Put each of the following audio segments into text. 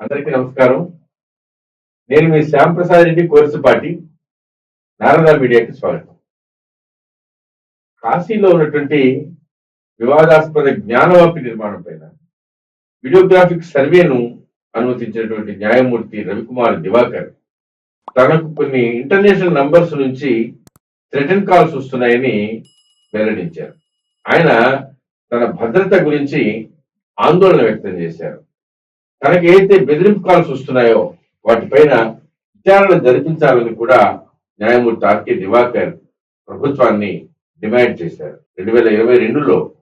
అందరికీ నమస్కారం. నేను మీ శ్యామ్ ప్రసాద్ రెడ్డి కోర్సుపాటి నారదా మీడియాకి స్వాగతం. కాశీలో ఉన్నటువంటి వివాదాస్పద జ్ఞానవాపి నిర్మాణం పైన వీడియోగ్రాఫిక్ సర్వేను అనుమతించినటువంటి న్యాయమూర్తి రవికుమార్ దివాకర్ తనకు కొన్ని ఇంటర్నేషనల్ నంబర్స్ నుంచి థ్రెటన్ కాల్స్ వస్తున్నాయని వెల్లడించారు. ఆయన తన భద్రత గురించి ఆందోళన వ్యక్తం చేశారు. తనకి ఏదైతే బెదిరింపు కాల్స్ వస్తున్నాయో వాటిపైన విచారణ జరిపించాలని కూడా న్యాయమూర్తి ఆర్కే దివాకర్ ప్రభుత్వాన్ని డిమాండ్ చేశారు. రెండు వేల ఇరవై రెండులో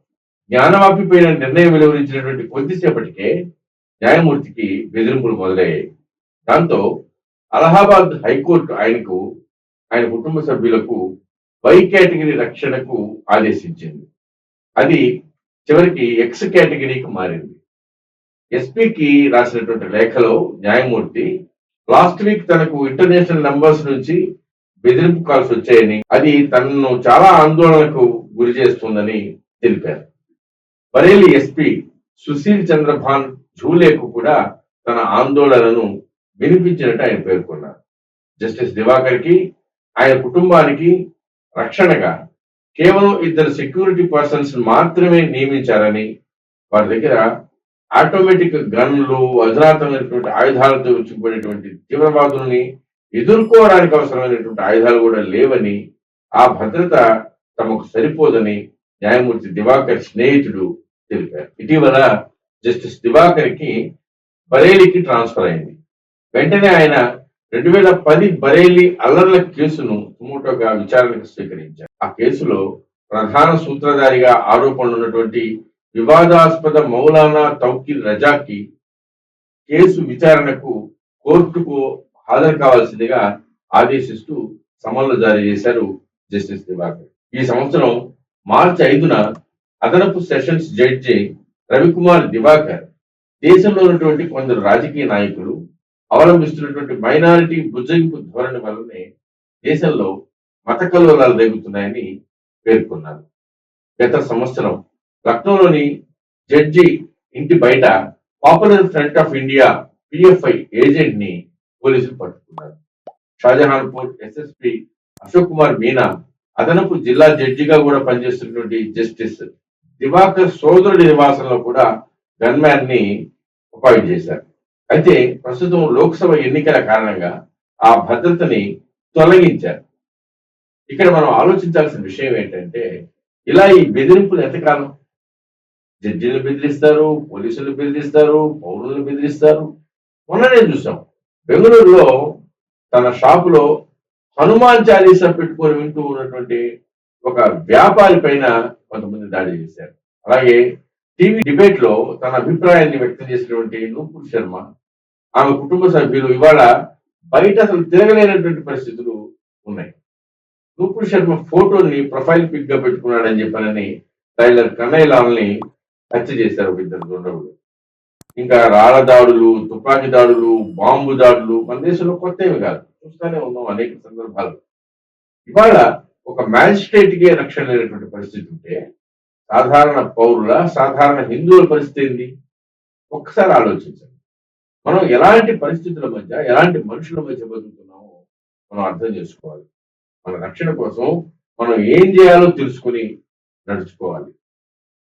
జ్ఞానవాపిపైన నిర్ణయం వెలువరించినటువంటి కొద్దిసేపటికే న్యాయమూర్తికి బెదిరింపులు మొదలయ్యాయి. దాంతో అలహాబాద్ హైకోర్టు ఆయనకు ఆయన కుటుంబ సభ్యులకు వై కేటగిరీ రక్షణకు ఆదేశించింది. అది చివరికి ఎక్స్ కేటగిరీకి మారింది. ఎస్పీకి రాసినటువంటి లేఖలో న్యాయమూర్తి లాస్ట్ వీక్ తనకు ఇంటర్నేషనల్ నంబర్స్ నుంచి బెదిరింపు కాల్స్ వచ్చాయని అది తనను చాలా ఆందోళనకు గురి చేస్తుందని తెలిపారు. బరేలి ఎస్పీ సుశీల్ చంద్రభాన్ ఝూలేకు కూడా తన ఆందోళనను వినిపించినట్టు ఆయన పేర్కొన్నారు. జస్టిస్ దివాకర్కి ఆయన కుటుంబానికి రక్షణగా కేవలం ఇద్దరు సెక్యూరిటీ పర్సన్స్ మాత్రమే నియమించారని వారి దగ్గర ఆటోమేటిక్ గన్లు అధునాతమైనటువంటి ఆయుధాలతో వచ్చిపోయినటువంటి తీవ్రవాదుల్ని ఎదుర్కోవడానికి అవసరమైనటువంటి ఆయుధాలు కూడా లేవని ఆ భద్రత తమకు సరిపోదని న్యాయమూర్తి దివాకర్ స్నేహితుడు తెలిపారు. ఇటీవల జస్టిస్ దివాకర్కి బరేలీకి ట్రాన్స్ఫర్ అయింది. వెంటనే ఆయన రెండు వేల పది బరేలీ అల్లర్ల కేసును సుమోటోగా విచారణకు స్వీకరించారు. ఆ కేసులో ప్రధాన సూత్రధారిగా ఆరోపణలు ఉన్నటువంటి వివాదాస్పద మౌలానా తౌకీల్ రజాకి కేసు విచారణకు కోర్టుకు హాజరు కావాల్సిందిగా ఆదేశిస్తూ సమన్లు జారీ చేశారు జస్టిస్ దివాకర్. ఈ సంవత్సరం మార్చి ఐదున అదనపు సెషన్స్ జడ్జి రవికుమార్ దివాకర్ దేశంలో ఉన్నటువంటి కొందరు రాజకీయ నాయకులు అవలంబిస్తున్నటువంటి మైనారిటీ బుజ్జగింపు ధోరణి వల్లనే దేశంలో మత కలవరాలు రేగుతున్నాయని పేర్కొన్నారు. గత సంవత్సరం లక్నోలోని జడ్జి ఇంటి బయట Popular Front of India PFI ఏజెంట్ని పోలీసులు పట్టుకున్నారు. షాజహాన్పూర్ ఎస్ఎస్పి అశోక్ కుమార్ మీనా అదనపు జిల్లా జడ్జిగా కూడా పనిచేస్తున్నటువంటి జస్టిస్ దివాకర్ సోదరుడి నివాసంలో కూడా గన్మ్యాన్ని అపాయింట్ చేశారు. అయితే ప్రస్తుతం లోక్సభ ఎన్నికల కారణంగా ఆ భద్రతని తొలగించారు. ఇక్కడ మనం ఆలోచించాల్సిన విషయం ఏంటంటే ఇలా ఈ బెదిరింపులు ఎంతకాలం జడ్జీలు బెదిరిస్తారు పోలీసులు బెదిరిస్తారు పౌరులను బెదిరిస్తారు. మొన్ననే చూసాం బెంగళూరులో తన షాపులో హనుమాన్ చాలీసా పెట్టుకొని వింటూ ఉన్నటువంటి ఒక వ్యాపారి పైన కొంతమంది దాడి చేశారు. అలాగే టీవీ డిబేట్లో తన అభిప్రాయాన్ని వ్యక్తం చేసినటువంటి నూపూర్ శర్మ ఆమె కుటుంబ సభ్యులు ఇవాళ బయట అసలు తిరగలేనటువంటి పరిస్థితులు ఉన్నాయి. నూపూర్ శర్మ ఫోటోని ప్రొఫైల్ పిక్గా పెట్టుకున్నాడని చెప్పానని టైలర్ కన్నయ్య లాల్ని హత్య చేశారు ఒక ఇద్దరు దుండగులు ఇంకా రాళ్ళ దాడులు తుపాకీ దాడులు బాంబు దాడులు మన దేశంలో కొత్త ఏమి కాదు. చూస్తూనే ఉన్నాం అనేక సందర్భాలు. ఇవాళ ఒక మ్యాజిస్ట్రేట్కే రక్షణ లేనటువంటి పరిస్థితి ఉంటే సాధారణ పౌరుల సాధారణ హిందువుల పరిస్థితి ఏంది? ఒక్కసారి ఆలోచించండి. మనం ఎలాంటి పరిస్థితుల మధ్య ఎలాంటి మనుషుల మధ్య బతుకుతున్నామో మనం అర్థం చేసుకోవాలి. మన రక్షణ కోసం మనం ఏం చేయాలో తెలుసుకుని నడుచుకోవాలి.